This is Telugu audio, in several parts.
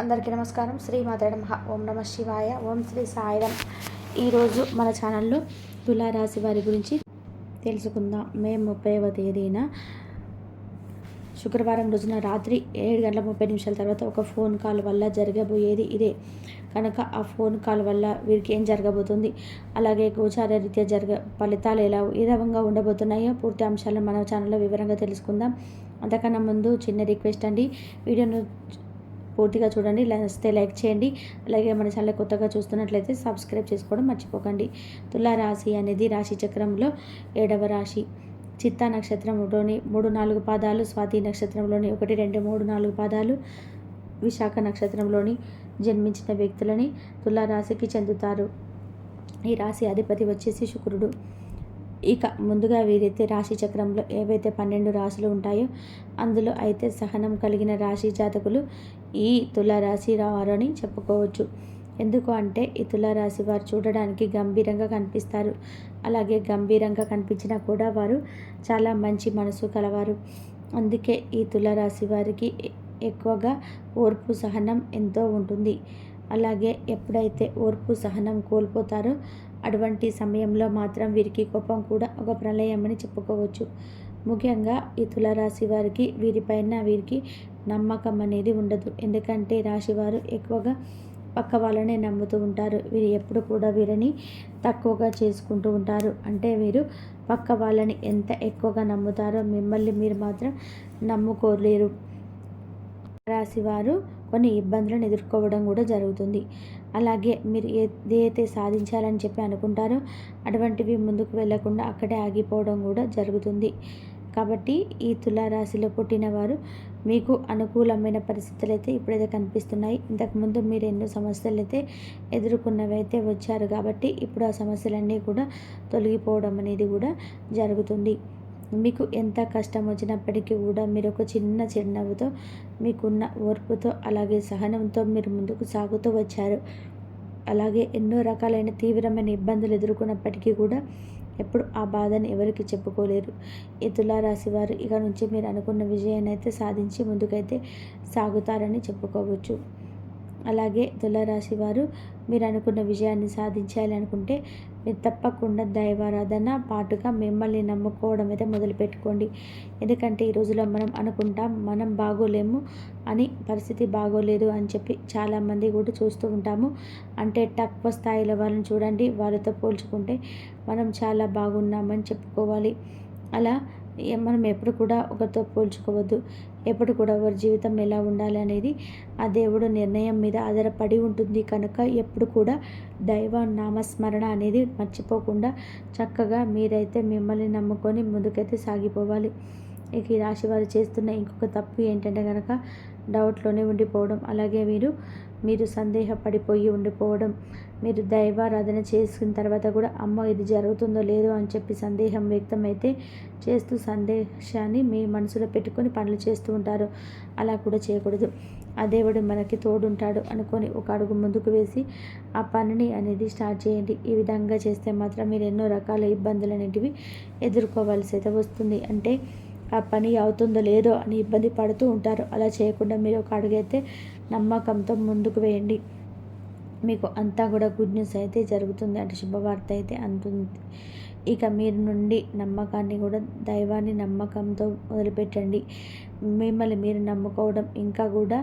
అందరికీ నమస్కారం. శ్రీ మాతాడ మహా ఓం నమ శివాయ. ఓం శ్రీ సాయిరం. ఈరోజు మన ఛానల్లో తులారాశి వారి గురించి తెలుసుకుందాం. మే ముప్పైవ తేదీన శుక్రవారం రోజున రాత్రి ఏడు గంటల ముప్పై నిమిషాల తర్వాత ఒక ఫోన్ కాల్ వల్ల జరగబోయేది ఇదే. కనుక ఆ ఫోన్ కాల్ వల్ల వీరికి ఏం జరగబోతుంది? అలాగే గోచార రీత్యా జరగ ఫలితాలు ఎలా ఏ రకంగా ఉండబోతున్నాయో పూర్తి అంశాలను మన ఛానల్లో వివరంగా తెలుసుకుందాం. అంతకన్నా ముందు చిన్న రిక్వెస్ట్ అండి. వీడియోను పూర్తిగా చూడండి. నచ్చితే లైక్ చేయండి. అలాగే మన ఛానల్ కొత్తగా చూస్తున్నట్లయితే సబ్స్క్రైబ్ చేసుకోవడం మర్చిపోకండి. తులా రాశి అనేది రాశి చక్రంలో ఏడవ రాశి. చిత్తా నక్షత్రంలోని మూడు నాలుగు పాదాలు స్వాతి నక్షత్రంలోని ఒకటి రెండు మూడు నాలుగు పాదాలు విశాఖ నక్షత్రంలోని జన్మించిన వ్యక్తులని తులా రాశికి చెందుతారు. ఈ రాశి అధిపతి వచ్చేసి శుక్రుడు. ఇక ముందుగా వీరైతే రాశి చక్రంలో ఏవైతే పన్నెండు రాశులు ఉంటాయో అందులో అయితే సహనం కలిగిన రాశి జాతకులు ఈ తులారాశి వారని చెప్పుకోవచ్చు. ఎందుకు అంటే ఈ తులారాశి వారు చూడడానికి గంభీరంగా కనిపిస్తారు. అలాగే గంభీరంగా కనిపించినా కూడా వారు చాలా మంచి మనసు కలవారు. అందుకే ఈ తులారాశి వారికి ఎక్కువగా ఓర్పు సహనం ఎంతో ఉంటుంది. అలాగే ఎప్పుడైతే ఓర్పు సహనం కోల్పోతారో అటువంటి సమయంలో మాత్రం వీరికి కోపం కూడా ఒక ప్రళయమని చెప్పుకోవచ్చు. ముఖ్యంగా ఈ తులారాశి వారికి వీరిపైన వీరికి నమ్మకం అనేది ఉండదు. ఎందుకంటే రాశివారు ఎక్కువగా పక్క వాళ్ళనే నమ్ముతూ ఉంటారు. వీరు ఎప్పుడు కూడా వీరిని తక్కువగా చేసుకుంటూ ఉంటారు. అంటే వీరు పక్క వాళ్ళని ఎంత ఎక్కువగా నమ్ముతారో మిమ్మల్ని మీరు మాత్రం నమ్ముకోలేరు. రాశివారు కొన్ని ఇబ్బందులను ఎదుర్కోవడం కూడా జరుగుతుంది. అలాగే మీరు ఏదైతే సాధించాలని చెప్పి అనుకుంటారో అటువంటివి ముందుకు వెళ్ళకుండా అక్కడే ఆగిపోవడం కూడా జరుగుతుంది. కాబట్టి ఈ తులారాశిలో పుట్టిన వారు మీకు అనుకూలమైన పరిస్థితులు అయితే ఇప్పుడైతే కనిపిస్తున్నాయి. ఇంతకుముందు మీరు ఎన్నో సమస్యలు అయితే ఎదుర్కొన్నవి అయితే వచ్చారు కాబట్టి ఇప్పుడు ఆ సమస్యలన్నీ కూడా తొలగిపోవడం అనేది కూడా జరుగుతుంది. మీకు ఎంత కష్టం వచ్చినప్పటికీ కూడా మీరు ఒక చిన్న చిరునవ్వుతో మీకున్న ఓర్పుతో అలాగే సహనంతో మీరు ముందుకు సాగుతూ వచ్చారు. అలాగే ఎన్నో రకాలైన తీవ్రమైన ఇబ్బందులు ఎదుర్కొన్నప్పటికీ కూడా ఎప్పుడు ఆ బాధని ఎవరికి చెప్పుకోలేరు. ఈ తులారాశి వారు ఇక నుంచి మీరు అనుకున్న విజయాన్ని అయితే సాధించి ముందుకైతే సాగుతారని చెప్పుకోవచ్చు. అలాగే తులారాశి వారు మీరు అనుకున్న విజయాన్ని సాధించాలి అనుకుంటే మీరు తప్పకుండా దైవారాధన పాటుగా మిమ్మల్ని నమ్ముకోవడం అయితే మొదలుపెట్టుకోండి. ఎందుకంటే ఈ రోజులో మనం అనుకుంటాం మనం బాగోలేము అని పరిస్థితి బాగోలేదు అని చెప్పి చాలామంది కూడా చూస్తూ ఉంటాము. అంటే తక్కువ స్థాయిలో వాళ్ళని చూడండి వాళ్ళతో పోల్చుకుంటే మనం చాలా బాగున్నామని చెప్పుకోవాలి. అలా మనం ఎప్పుడు కూడా ఒకరితో పోల్చుకోవద్దు. ఎప్పుడు కూడా వారి జీవితం ఎలా ఉండాలి అనేది ఆ దేవుడు నిర్ణయం మీద ఆధారపడి ఉంటుంది. కనుక ఎప్పుడు కూడా దైవ నామస్మరణ అనేది మర్చిపోకుండా చక్కగా మీరైతే మిమ్మల్ని నమ్ముకొని ముందుకైతే సాగిపోవాలి. ఇక ఈ రాశి వారు చేస్తున్న ఇంకొక తప్పు ఏంటంటే కనుక డౌట్లోనే ఉండిపోవడం. అలాగే మీరు మీరు సందేహపడిపోయి ఉండిపోవడం. మీరు దైవారాధన చేసుకున్న తర్వాత కూడా అమ్మ ఇది జరుగుతుందో లేదో అని చెప్పి సందేహం వ్యక్తమైతే చేస్తూ సందేశాన్ని మీ మనసులో పెట్టుకొని పనులు చేస్తూ ఉంటారు. అలా కూడా చేయకూడదు. ఆ దేవుడు మనకి తోడుంటాడు అనుకొని ఒక అడుగు ముందుకు వేసి ఆ పనిని అనేది స్టార్ట్ చేయండి. ఈ విధంగా చేస్తే మాత్రం మీరు ఎన్నో రకాల ఇబ్బందులు అనేటివి ఎదుర్కోవాల్సి అయితే వస్తుంది. అంటే ఆ పని అవుతుందో లేదో అని ఇబ్బంది పడుతూ ఉంటారు. అలా చేయకుండా మీరు ఒక అడుగైతే నమ్మకంతో ముందుకు వేయండి. మీకు అంతా కూడా గుడ్ న్యూస్ అయితే జరుగుతుంది. అంటే శుభవార్త అయితే అందుతుంది. ఇక మీరు నుండి నమ్మకాన్ని కూడా దైవాన్ని నమ్మకంతో మొదలుపెట్టండి మిమ్మల్ని మీరు నమ్ముకోవడం ఇంకా కూడా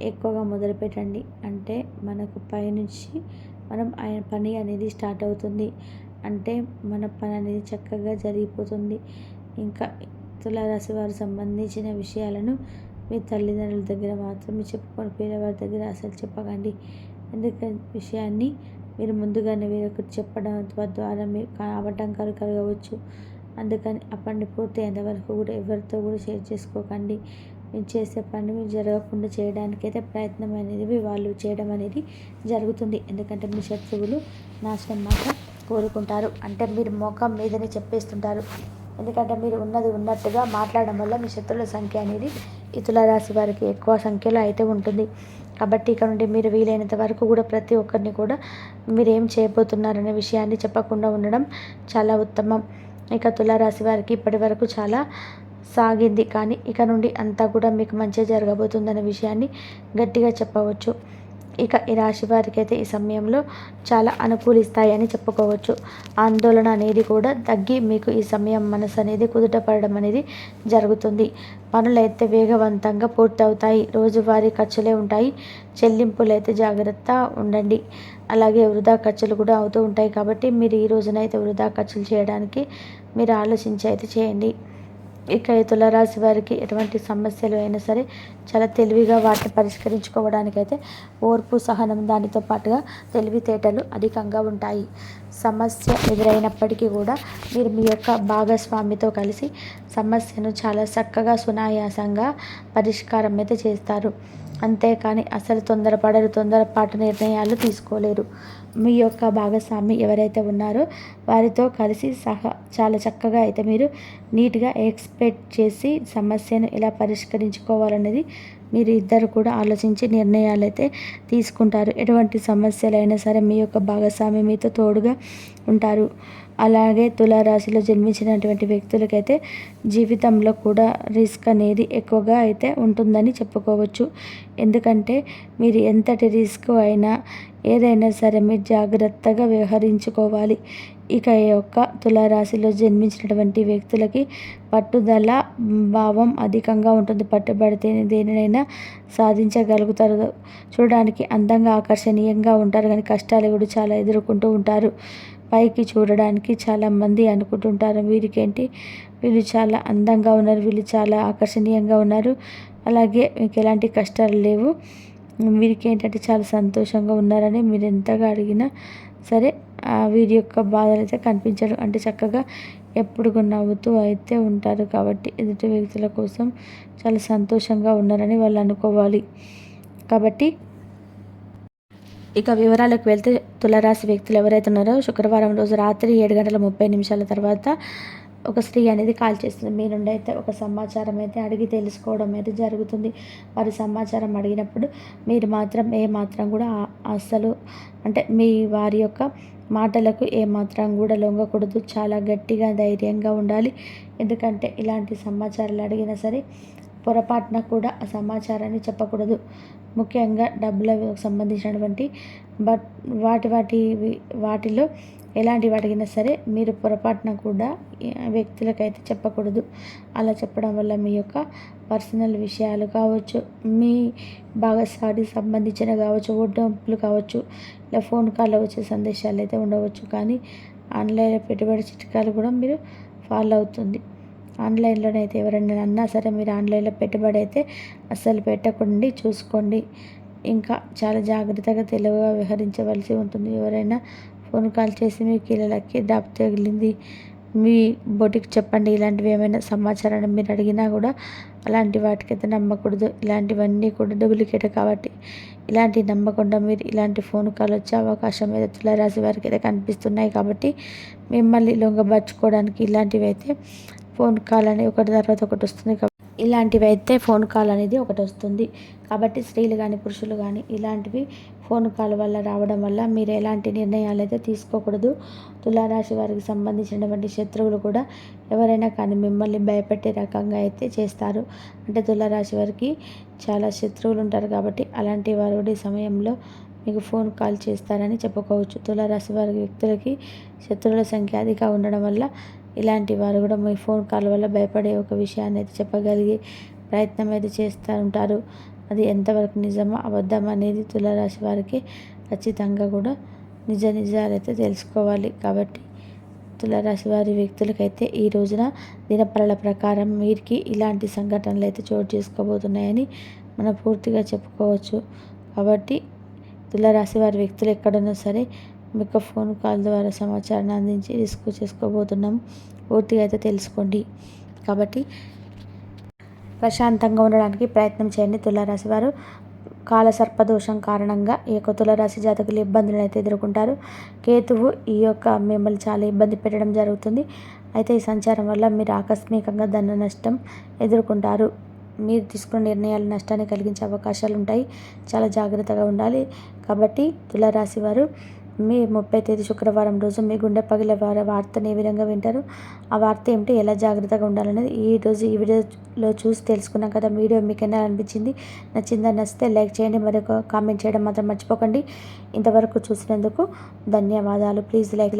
ఎక్కువగా మొదలుపెట్టండి. అంటే మనకు పైనుంచి మనం ఆయన పని అనేది స్టార్ట్ అవుతుంది. అంటే మన పని అనేది చక్కగా జరిగిపోతుంది. ఇంకా తులారాశి వారు సంబంధించిన విషయాలను మీ తల్లిదండ్రుల దగ్గర మాత్రమే చెప్పుకొని పేదవారి దగ్గర అసలు చెప్పకండి. ఎందుకంటే విషయాన్ని మీరు ముందుగానే వేరొకరు చెప్పడం ద్వారా మీరు ఆటంకాలు కలగవచ్చు. అందుకని ఆ పని పూర్తయ్యేంత వరకు కూడా ఎవరితో కూడా షేర్ చేసుకోకండి. మీరు చేసే పని మీరు జరగకుండా చేయడానికైతే ప్రయత్నం అనేది వాళ్ళు చేయడం అనేది జరుగుతుంది. ఎందుకంటే మీ శత్రువులు నాశనం మాత్రం కోరుకుంటారు. అంటే మీరు మొఖం మీదనే చెప్పేస్తుంటారు. ఎందుకంటే మీరు ఉన్నది ఉన్నట్టుగా మాట్లాడడం వల్ల మీ శత్రువుల సంఖ్య అనేది ఈ రాశి వారికి ఎక్కువ సంఖ్యలో అయితే ఉంటుంది. కాబట్టి ఇక్కడ నుండి మీరు వీలైనంత వరకు కూడా ప్రతి ఒక్కరిని కూడా మీరు ఏం చేయబోతున్నారనే విషయాన్ని చెప్పకుండా ఉండడం చాలా ఉత్తమం. ఇక తులారాశి వారికి ఇప్పటి వరకు చాలా సాగింది. కానీ ఇక నుండి అంతా కూడా మీకు మంచి జరగబోతుందనే విషయాన్ని గట్టిగా చెప్పవచ్చు. ఇక ఈ రాశి వారికి అయితే ఈ సమయంలో చాలా అనుకూలిస్తాయని చెప్పుకోవచ్చు. ఆందోళన అనేది కూడా తగ్గి మీకు ఈ సమయం మనసు అనేది కుదుటపడడం అనేది జరుగుతుంది. పనులైతే వేగవంతంగా పూర్తవుతాయి. రోజువారీ ఖర్చులే ఉంటాయి. చెల్లింపులు అయితే జాగ్రత్త ఉండండి. అలాగే వృధా ఖర్చులు కూడా అవుతూ ఉంటాయి కాబట్టి మీరు ఈ రోజునైతే వృధా ఖర్చులు చేయడానికి మీరు ఆలోచించి అయితే చేయండి. ఇక ఈ తులారాశి వారికి ఎటువంటి సమస్యలు అయినా సరే చాలా తెలివిగా వాటిని పరిష్కరించుకోవడానికైతే ఓర్పు సహనం దానితో పాటుగా తెలివితేటలు అధికంగా ఉంటాయి. సమస్య ఎదురైనప్పటికీ కూడా మీరు మీ యొక్క భాగస్వామితో కలిసి సమస్యను చాలా చక్కగా సునాయాసంగా పరిష్కారం అయితే చేస్తారు. అంతేకాని అసలు తొందరపడరు తొందరపాటు నిర్ణయాలు తీసుకోలేరు. మీ యొక్క భాగస్వామి ఎవరైతే ఉన్నారో వారితో కలిసి సహా చాలా చక్కగా అయితే మీరు నీట్గా ఎక్స్పెక్ట్ చేసి సమస్యను ఎలా పరిష్కరించుకోవాలనేది మీరు ఇద్దరు కూడా ఆలోచించి నిర్ణయాలు అయితే తీసుకుంటారు. ఎటువంటి సమస్యలైనా సరే మీ యొక్క భాగస్వామి మీతో తోడుగా ఉంటారు. అలాగే తులారాశిలో జన్మించినటువంటి వ్యక్తులకైతే జీవితంలో కూడా రిస్క్ అనేది ఎక్కువగా అయితే ఉంటుందని చెప్పుకోవచ్చు. ఎందుకంటే మీరు ఎంతటి రిస్క్ అయినా ఏదైనా సరే మీరు జాగ్రత్తగా వ్యవహరించుకోవాలి. ఇక ఈ యొక్క తులారాశిలో జన్మించినటువంటి వ్యక్తులకి పట్టుదల భావం అధికంగా ఉంటుంది. పట్టుబడితే దేనినైనా సాధించగలుగుతారు. చూడడానికి అందంగా ఆకర్షణీయంగా ఉంటారు. కానీ కష్టాలు కూడా చాలా ఎదుర్కొంటూ ఉంటారు. పైకి చూడడానికి చాలామంది అనుకుంటుంటారు. వీరికేంటి? వీళ్ళు చాలా అందంగా ఉన్నారు. వీళ్ళు చాలా ఆకర్షణీయంగా ఉన్నారు. అలాగే మీకు ఎలాంటి కష్టాలు లేవు. వీరికి ఏంటంటే చాలా సంతోషంగా ఉన్నారని మీరు ఎంతగా అడిగినా సరే వీరి యొక్క బాధలు అయితే కనిపించరు. అంటే చక్కగా ఎప్పుడు నవ్వుతూ అయితే ఉంటారు. కాబట్టి ఎదుటి వ్యక్తుల కోసం చాలా సంతోషంగా ఉన్నారని వాళ్ళు అనుకోవాలి. కాబట్టి ఇక వివరాలకు వెళ్తే తులరాశి వ్యక్తులు ఎవరైతే ఉన్నారో శుక్రవారం రోజు రాత్రి ఏడు గంటల ముప్పై నిమిషాల తర్వాత ఒక స్త్రీ అనేది కాల్ చేస్తుంది. మీ నుండి అయితే ఒక సమాచారం అయితే అడిగి తెలుసుకోవడం అయితే జరుగుతుంది. వారి సమాచారం అడిగినప్పుడు మీరు మాత్రం ఏ మాత్రం కూడా అసలు అంటే మీ వారి యొక్క మాటలకు ఏమాత్రం కూడా లొంగకూడదు. చాలా గట్టిగా ధైర్యంగా ఉండాలి. ఎందుకంటే ఇలాంటి సమాచారాలు అడిగినా సరే పొరపాటున కూడా ఆ సమాచారాన్ని చెప్పకూడదు. ముఖ్యంగా డబ్బులకు సంబంధించినటువంటి బట్ వాటి వాటి వాటిలో ఎలాంటి వాటికైనా సరే మీరు పొరపాటున కూడా వ్యక్తులకైతే చెప్పకూడదు. అలా చెప్పడం వల్ల మీ యొక్క పర్సనల్ విషయాలు కావచ్చు మీ భాగస్వాడికి సంబంధించిన కావచ్చు ఓటంపులు కావచ్చు ఇలా ఫోన్ కాల్లో వచ్చే సందేశాలు అయితే ఉండవచ్చు. కానీ ఆన్లైన్లో పెట్టుబడి చిట్కాలు కూడా మీరు ఫాలో అవుతుంది. ఆన్లైన్లోనైతే ఎవరైనా అన్నా సరే మీరు ఆన్లైన్లో పెట్టుబడి అయితే అస్సలు పెట్టకండి చూసుకోండి. ఇంకా చాలా జాగ్రత్తగా తెలివిగా వ్యవహరించవలసి ఉంటుంది. ఎవరైనా ఫోన్ కాల్ చేసి మీ కీళ్ళకి డబ్బు తగిలింది మీ బొటికి చెప్పండి ఇలాంటివి ఏమైనా సమాచారాన్ని మీరు అడిగినా కూడా అలాంటి వాటికైతే నమ్మకూడదు. ఇలాంటివన్నీ కూడా డూప్లికేట్ కాబట్టి ఇలాంటివి నమ్మకుండా మీరు ఇలాంటి ఫోన్ కాల్ వచ్చే అవకాశం మీద తులరాశి వారికి అయితే కనిపిస్తున్నాయి కాబట్టి మిమ్మల్ని లొంగబరుచుకోవడానికి ఇలాంటివి అయితే ఫోన్ కాల్ అనేది ఒకటి తర్వాత ఒకటి వస్తుంది ఇలాంటివి అయితే ఫోన్ కాల్ అనేది ఒకటి వస్తుంది. కాబట్టి స్త్రీలు కానీ పురుషులు కానీ ఇలాంటివి ఫోన్ కాల్ వల్ల రావడం వల్ల మీరు ఎలాంటి నిర్ణయాలు అయితే తీసుకోకూడదు. తులారాశి వారికి సంబంధించినటువంటి శత్రువులు కూడా ఎవరైనా కానీ మిమ్మల్ని భయపెట్టే రకంగా అయితే చేస్తారు. అంటే తులారాశి వారికి చాలా శత్రువులు ఉంటారు కాబట్టి అలాంటి వారు కూడా ఈ సమయంలో మీకు ఫోన్ కాల్ చేస్తారని చెప్పుకోవచ్చు. తులారాశి వారి వ్యక్తులకి శత్రువుల సంఖ్య అధిక ఉండడం వల్ల ఇలాంటి వారు కూడా మీ ఫోన్ కాల్ వల్ల భయపడే ఒక విషయాన్ని అయితే చెప్పగలిగే ప్రయత్నం అయితే చేస్తూ ఉంటారు. అది ఎంతవరకు నిజమా అబద్ధం అనేది తులారాశి వారికి ఖచ్చితంగా కూడా నిజ నిజాలైతే తెలుసుకోవాలి. కాబట్టి తులారాశి వారి వ్యక్తులకైతే ఈ రోజున దినపరల ప్రకారం వీరికి ఇలాంటి సంఘటనలు అయితే చోటు చేసుకోబోతున్నాయని మనం పూర్తిగా చెప్పుకోవచ్చు. కాబట్టి తులారాశి వారి వ్యక్తులు ఎక్కడున్నా సరే మీకు ఫోన్ కాల్ ద్వారా సమాచారాన్ని అందించి రిస్క్ చేసుకోబోతున్నాం. పూర్తిగా అయితే తెలుసుకోండి. కాబట్టి ప్రశాంతంగా ఉండడానికి ప్రయత్నం చేయండి తులారాశి వారు. కాల సర్పదోషం కారణంగా ఈ యొక్క తులరాశి జాతకులు ఇబ్బందులను అయితే ఎదుర్కొంటారు. కేతువు ఈ యొక్క మిమ్మల్ని చాలా ఇబ్బంది పెట్టడం జరుగుతుంది. అయితే ఈ సంచారం వల్ల మీరు ఆకస్మికంగా ధన నష్టం ఎదుర్కొంటారు. మీరు తీసుకున్న నిర్ణయాలు నష్టాన్ని కలిగించే అవకాశాలు ఉంటాయి. చాలా జాగ్రత్తగా ఉండాలి. కాబట్టి తులారాశి వారు మీ ముప్పై తేదీ శుక్రవారం రోజు మీ గుండె పగిలే వారి వార్తను ఏ విధంగా వింటారు? ఆ వార్త ఏమిటి? ఎలా జాగ్రత్తగా ఉండాలనేది ఈ రోజు ఈ వీడియోలో చూసి తెలుసుకున్నాం కదా. వీడియో మీకు ఎలా అనిపించింది? నచ్చిందని నచ్చితే లైక్ చేయండి. మరొక కామెంట్ చేయడం మాత్రం మర్చిపోకండి. ఇంతవరకు చూసినందుకు ధన్యవాదాలు. Please like